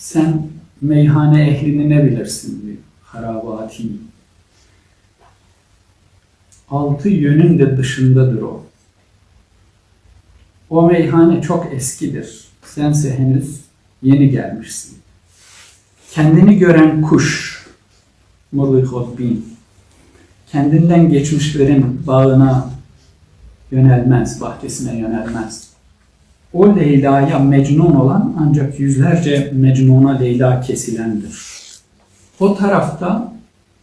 Sen meyhane ehlini ne bilirsin? bir Harabati. Altı yönün de dışındadır o. O meyhane çok eskidir. Sense henüz yeni gelmişsin. Kendini gören kuş, Murli bin, kendinden geçmişlerin bağına yönelmez, bahçesine yönelmez. O Leyla'ya mecnun olan ancak yüzlerce mecnuna Leyla kesilendir. O tarafta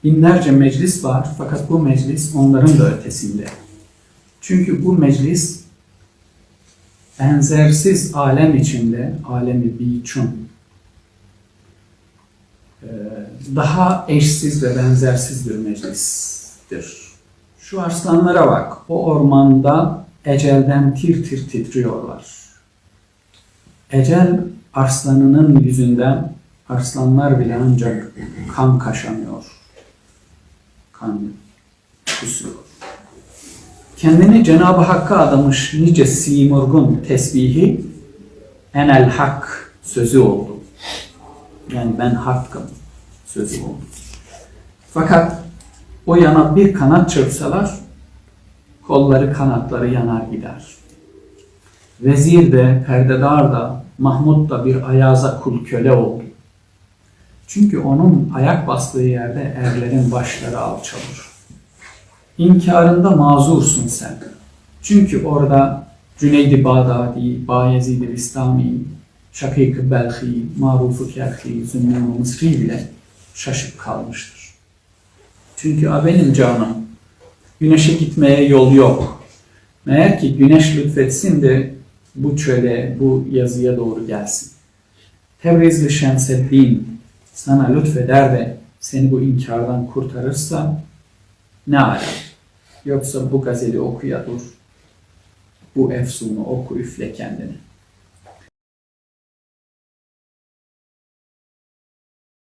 binlerce meclis var fakat bu meclis onların da ötesinde. Çünkü bu meclis benzersiz alem içinde, alemi biçun, e, daha eşsiz ve benzersiz bir meclistir. Şu arslanlara bak, o ormanda ecelden tir tir titriyorlar. Ecel arslanının yüzünden arslanlar bile ancak kan kaşamıyor. Kan kusuyor. Kendini Cenab-ı Hakk'a adamış nice simurgun tesbihi enel hak sözü oldu. Yani ben hakkım sözü oldu. Fakat o yana bir kanat çırpsalar kolları kanatları yanar gider. Vezir de, perdedar da, Mahmud da bir ayaza kul köle oldu. Çünkü onun ayak bastığı yerde erlerin başları alçalır. İnkarında mazursun sen. Çünkü orada Cüneydi Bağdadi, Bayezid-i Şakik-i Belhi, Maruf-u Kerhi, Zünnun-u Mısri bile şaşıp kalmıştır. Çünkü a benim canım, güneşe gitmeye yol yok. Meğer ki güneş lütfetsin de bu çöle, bu yazıya doğru gelsin. Tebrizli Şemseddin sana lütfeder de seni bu inkardan kurtarırsa ne ala. Yoksa bu gazeli okuya dur. Bu efsunu oku üfle kendini.